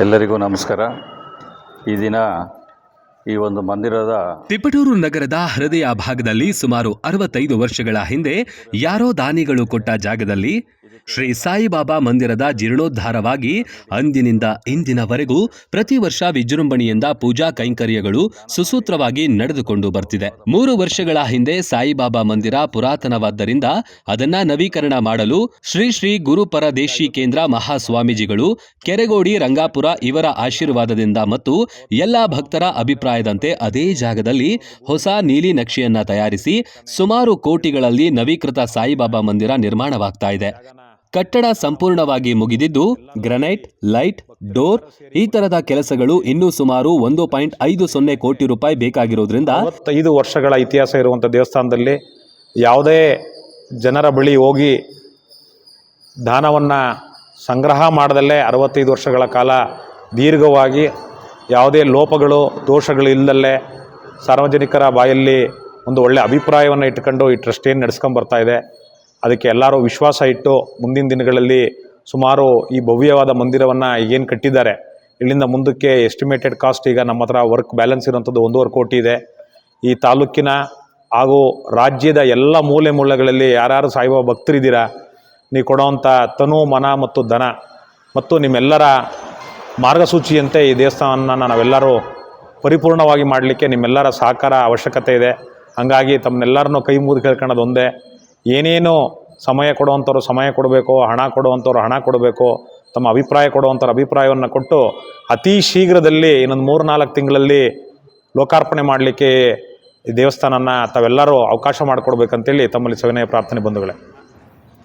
ಎಲ್ಲರಿಗೂ ನಮಸ್ಕಾರ. ಈ ದಿನ ಈ ಒಂದು ಮಂದಿರದ ತಿಪಟೂರು ನಗರದ ಹೃದಯ ಭಾಗದಲ್ಲಿ ಸುಮಾರು ಅರವತ್ತೈದು ವರ್ಷಗಳ ಹಿಂದೆ ಯಾರೋ ದಾನಿಗಳು ಕೊಟ್ಟ ಜಾಗದಲ್ಲಿ ಶ್ರೀ ಸಾಯಿಬಾಬಾ ಮಂದಿರದ ಜೀರ್ಣೋದ್ಧಾರವಾಗಿ ಅಂದಿನಿಂದ ಇಂದಿನವರೆಗೂ ಪ್ರತಿ ವರ್ಷ ವಿಜೃಂಭಣೆಯಿಂದ ಪೂಜಾ ಕೈಂಕರ್ಯಗಳು ಸುಸೂತ್ರವಾಗಿ ನಡೆದುಕೊಂಡು ಬರ್ತಿದೆ. ಮೂರು ವರ್ಷಗಳ ಹಿಂದೆ ಸಾಯಿಬಾಬಾ ಮಂದಿರ ಪುರಾತನವಾದ್ದರಿಂದ ಅದನ್ನ ನವೀಕರಣ ಮಾಡಲು ಶ್ರೀ ಶ್ರೀ ಗುರು ಪರದೇಶಿ ಕೇಂದ್ರ ಮಹಾಸ್ವಾಮೀಜಿಗಳು ಕೆರೆಗೋಡಿ, ರಂಗಾಪುರ ಇವರ ಆಶೀರ್ವಾದದಿಂದ ಮತ್ತು ಎಲ್ಲಾ ಭಕ್ತರ ಅಭಿಪ್ರಾಯದಂತೆ ಅದೇ ಜಾಗದಲ್ಲಿ ಹೊಸ ನೀಲಿ ನಕ್ಷೆಯನ್ನ ತಯಾರಿಸಿ ಸುಮಾರು ಕೋಟಿಗಳಲ್ಲಿ ನವೀಕೃತ ಸಾಯಿಬಾಬಾ ಮಂದಿರ ನಿರ್ಮಾಣವಾಗ್ತಾ ಇದೆ. ಕಟ್ಟಡ ಸಂಪೂರ್ಣವಾಗಿ ಮುಗಿದಿದ್ದು, ಗ್ರನೈಟ್, ಲೈಟ್, ಡೋರ್ ಈ ತರದ ಕೆಲಸಗಳು ಇನ್ನೂ ಸುಮಾರು ಒಂದು ಪಾಯಿಂಟ್ ಐದು ಸೊನ್ನೆ ಕೋಟಿ ರೂಪಾಯಿ ಬೇಕಾಗಿರೋದ್ರಿಂದ ಐದು ವರ್ಷಗಳ ಇತಿಹಾಸ ಇರುವಂಥ ದೇವಸ್ಥಾನದಲ್ಲಿ ಯಾವುದೇ ಜನರ ಬಳಿ ಹೋಗಿ ದಾನವನ್ನು ಸಂಗ್ರಹ ಮಾಡದಲ್ಲೇ ಅರವತ್ತೈದು ವರ್ಷಗಳ ಕಾಲ ದೀರ್ಘವಾಗಿ ಯಾವುದೇ ಲೋಪಗಳು, ದೋಷಗಳು ಇಲ್ಲದಲ್ಲೇ ಸಾರ್ವಜನಿಕರ ಬಾಯಲ್ಲಿ ಒಂದು ಒಳ್ಳೆಯ ಅಭಿಪ್ರಾಯವನ್ನು ಇಟ್ಕೊಂಡು ಈ ಟ್ರಸ್ಟ್ ಏನು ನಡೆಸ್ಕೊಂಬರ್ತಾ ಇದೆ. ಅದಕ್ಕೆ ಎಲ್ಲರೂ ವಿಶ್ವಾಸ ಇಟ್ಟು ಮುಂದಿನ ದಿನಗಳಲ್ಲಿ ಸುಮಾರು ಈ ಭವ್ಯವಾದ ಮಂದಿರವನ್ನು ಏನು ಕಟ್ಟಿದ್ದಾರೆ, ಇಲ್ಲಿಂದ ಮುಂದಕ್ಕೆ ಎಸ್ಟಿಮೇಟೆಡ್ ಕಾಸ್ಟ್ ಈಗ ನಮ್ಮ ಹತ್ರ ವರ್ಕ್ ಬ್ಯಾಲೆನ್ಸ್ ಇರುವಂಥದ್ದು ಒಂದೂವರೆ ಕೋಟಿ ಇದೆ. ಈ ತಾಲೂಕಿನ ಹಾಗೂ ರಾಜ್ಯದ ಎಲ್ಲ ಮೂಲೆ ಮೂಲೆಗಳಲ್ಲಿ ಯಾರ್ಯಾರು ಸಾಯಿಬಾಬಾ ಭಕ್ತರಿದ್ದೀರಾ ನೀವು ಕೊಡೋವಂಥ ತನು, ಮನ ಮತ್ತು ಧನ ಮತ್ತು ನಿಮ್ಮೆಲ್ಲರ ಮಾರ್ಗಸೂಚಿಯಂತೆ ಈ ದೇವಸ್ಥಾನವನ್ನು ನಾವೆಲ್ಲರೂ ಪರಿಪೂರ್ಣವಾಗಿ ಮಾಡಲಿಕ್ಕೆ ನಿಮ್ಮೆಲ್ಲರ ಸಹಕಾರ ಅವಶ್ಯಕತೆ ಇದೆ. ಹಾಗಾಗಿ ತಮ್ಮನ್ನೆಲ್ಲರನ್ನೂ ಕೈ ಮುಗಿದು ಕೇಳ್ಕೊಳ್ಳೋದು ಒಂದೇ ಏನೇನು ಸಮಯ ಕೊಡುವಂಥವ್ರು ಸಮಯ ಕೊಡಬೇಕು, ಹಣ ಕೊಡುವಂಥವ್ರು ಹಣ ಕೊಡಬೇಕು, ತಮ್ಮ ಅಭಿಪ್ರಾಯ ಕೊಡುವಂಥವ್ರ ಅಭಿಪ್ರಾಯವನ್ನು ಕೊಟ್ಟು ಅತಿ ಶೀಘ್ರದಲ್ಲಿ ಇನ್ನೊಂದು ಮೂರು ನಾಲ್ಕು ತಿಂಗಳಲ್ಲಿ ಲೋಕಾರ್ಪಣೆ ಮಾಡಲಿಕ್ಕೆ ದೇವಸ್ಥಾನನ ತಾವೆಲ್ಲರೂ ಅವಕಾಶ ಮಾಡಿಕೊಡ್ಬೇಕಂತೇಳಿ ತಮ್ಮಲ್ಲಿ ಸವಿನಯ ಪ್ರಾರ್ಥನೆ ಬಂಧುಗಳೇ.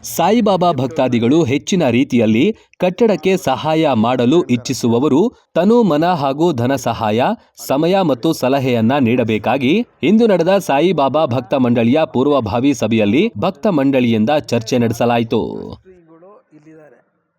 ಸಾಯಿಬಾಬಾ ಭಕ್ತಾದಿಗಳು ಹೆಚ್ಚಿನ ರೀತಿಯಲ್ಲಿ ಕಟ್ಟಡಕ್ಕೆ ಸಹಾಯ ಮಾಡಲು ಇಚ್ಛಿಸುವವರು ತನು ಮನ ಹಾಗೂ ಧನ ಸಹಾಯ, ಸಮಯ ಮತ್ತು ಸಲಹೆಯನ್ನ ನೀಡಬೇಕಾಗಿ ಇಂದು ನಡೆದ ಸಾಯಿಬಾಬಾ ಭಕ್ತ ಮಂಡಳಿಯ ಪೂರ್ವಭಾವಿ ಸಭೆಯಲ್ಲಿ ಭಕ್ತ ಮಂಡಳಿಯಿಂದ ಚರ್ಚೆ ನಡೆಸಲಾಯಿತು.